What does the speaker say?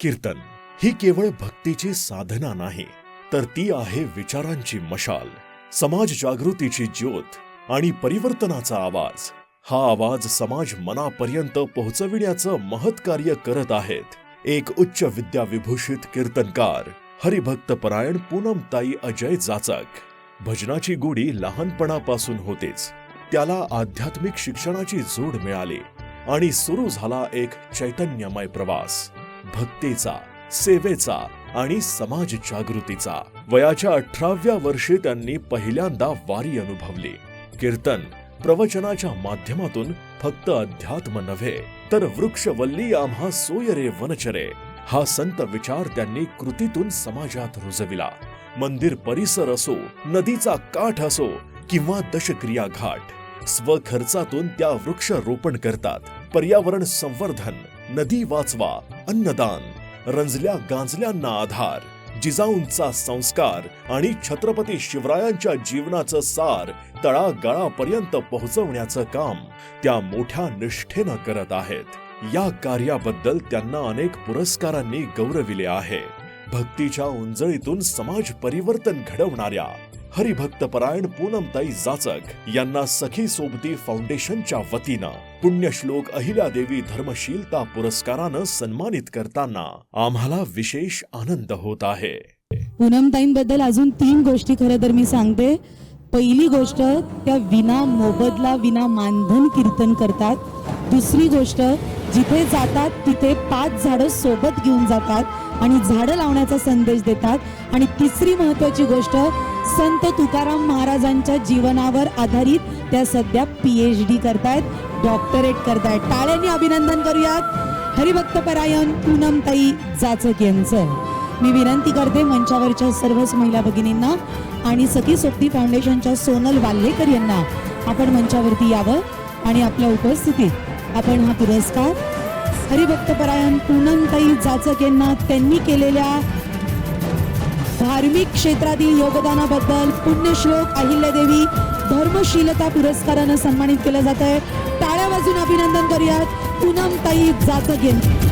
कीर्तन ही केवळ भक्तीची साधना नाही तर ती आहे विचारांची मशाल समाज जागृतीची ज्योत आणि परिवर्तनाचा आवाज. हा आवाज समाज मनापर्यंत पोहोचविण्याचं महत् कार्य करत आहेत. एक उच्च विद्या विभूषित कीर्तनकार हरिभक्त परायण पूनमताई अजय जाचक. भजनाची गोडी लहानपणापासून होतेच. त्याला आध्यात्मिक शिक्षणाची जोड मिळाली आणि सुरू झाला एक चैतन्यमय प्रवास. भक्तीचा सेवेचा आणि समाज जागृतीचा. वयाच्या अठराव्या वर्षी त्यांनी पहिल्यांदा वारी अनुभवली. कीर्तन प्रवचनाच्या माध्यमातून फक्त अध्यात्म नव्हे तर वृक्षवल्ली आम्हा सोयरे वनचरे. हा संत विचार त्यांनी कृतीतून समाजात रुजविला. मंदिर परिसर असो नदीचा काठ असो किंवा दशक्रिया घाट स्वखर्चातून त्या वृक्ष रोपण करतात. पर्यावरण संवर्धन नदी वाचवा अन्नदान. रंजल्या गांजल्यांना आधार. जिजाऊंचा संस्कार आणि छत्रपती शिवरायांच्या जीवनाचं सार तळागाळापर्यंत पोहोचवण्याचं काम त्या मोठ्या निष्ठेनं करत आहेत. या कार्याबद्दल त्यांना अनेक पुरस्कारांनी गौरविले आहे. भक्तीच्या उंजळीतून समाज परिवर्तन घडवणाऱ्या हरिभक्तपरायण पूनमताई जाचक यांना सखी सोबती फाउंडेशनच्या वतीनं पुण्यश्लोक अहिल्यादेवी धर्मशीलता पुरस्कारानं सन्मानित करताना आम्हाला विशेष आनंद होत आहे. पूनमताईंबद्दल अजून तीन गोष्टी खरं तर मी सांगते. पहिली गोष्ट त्या विना मोबदला विना मानधन कीर्तन करतात. दुसरी गोष्ट जिथे जातात तिथे पाच झाडं सोबत घेऊन जातात आणि झाडं लावण्याचा संदेश देतात. आणि तिसरी महत्वाची गोष्ट संत तुकाराम महाराजांच्या जीवनावर आधारित त्या सध्या पी एच डी करतायत डॉक्टरेट करतायत. टाळ्यांनी अभिनंदन करूयात. हरिभक्तपरायण पूनमताई जाचक यांचं. मी विनंती करते मंचावरच्या सर्वच महिला भगिनींना आणि सखी सोबती फाउंडेशनच्या सोनल वाल्लेकर यांना आपण मंचावरती यावं आणि आपल्या उपस्थितीत आपण हा पुरस्कार हरिभक्तपरायण पूनमताई जाचक यांना त्यांनी केलेल्या धार्मिक क्षेत्रातील योगदानाबद्दल पुण्यश्लोक अहिल्यादेवी धर्मशीलता पुरस्कारानं सन्मानित केलं जात आहे टाळ्या वाजून अभिनंदन करूयात. पूनमताई जाचक यांचं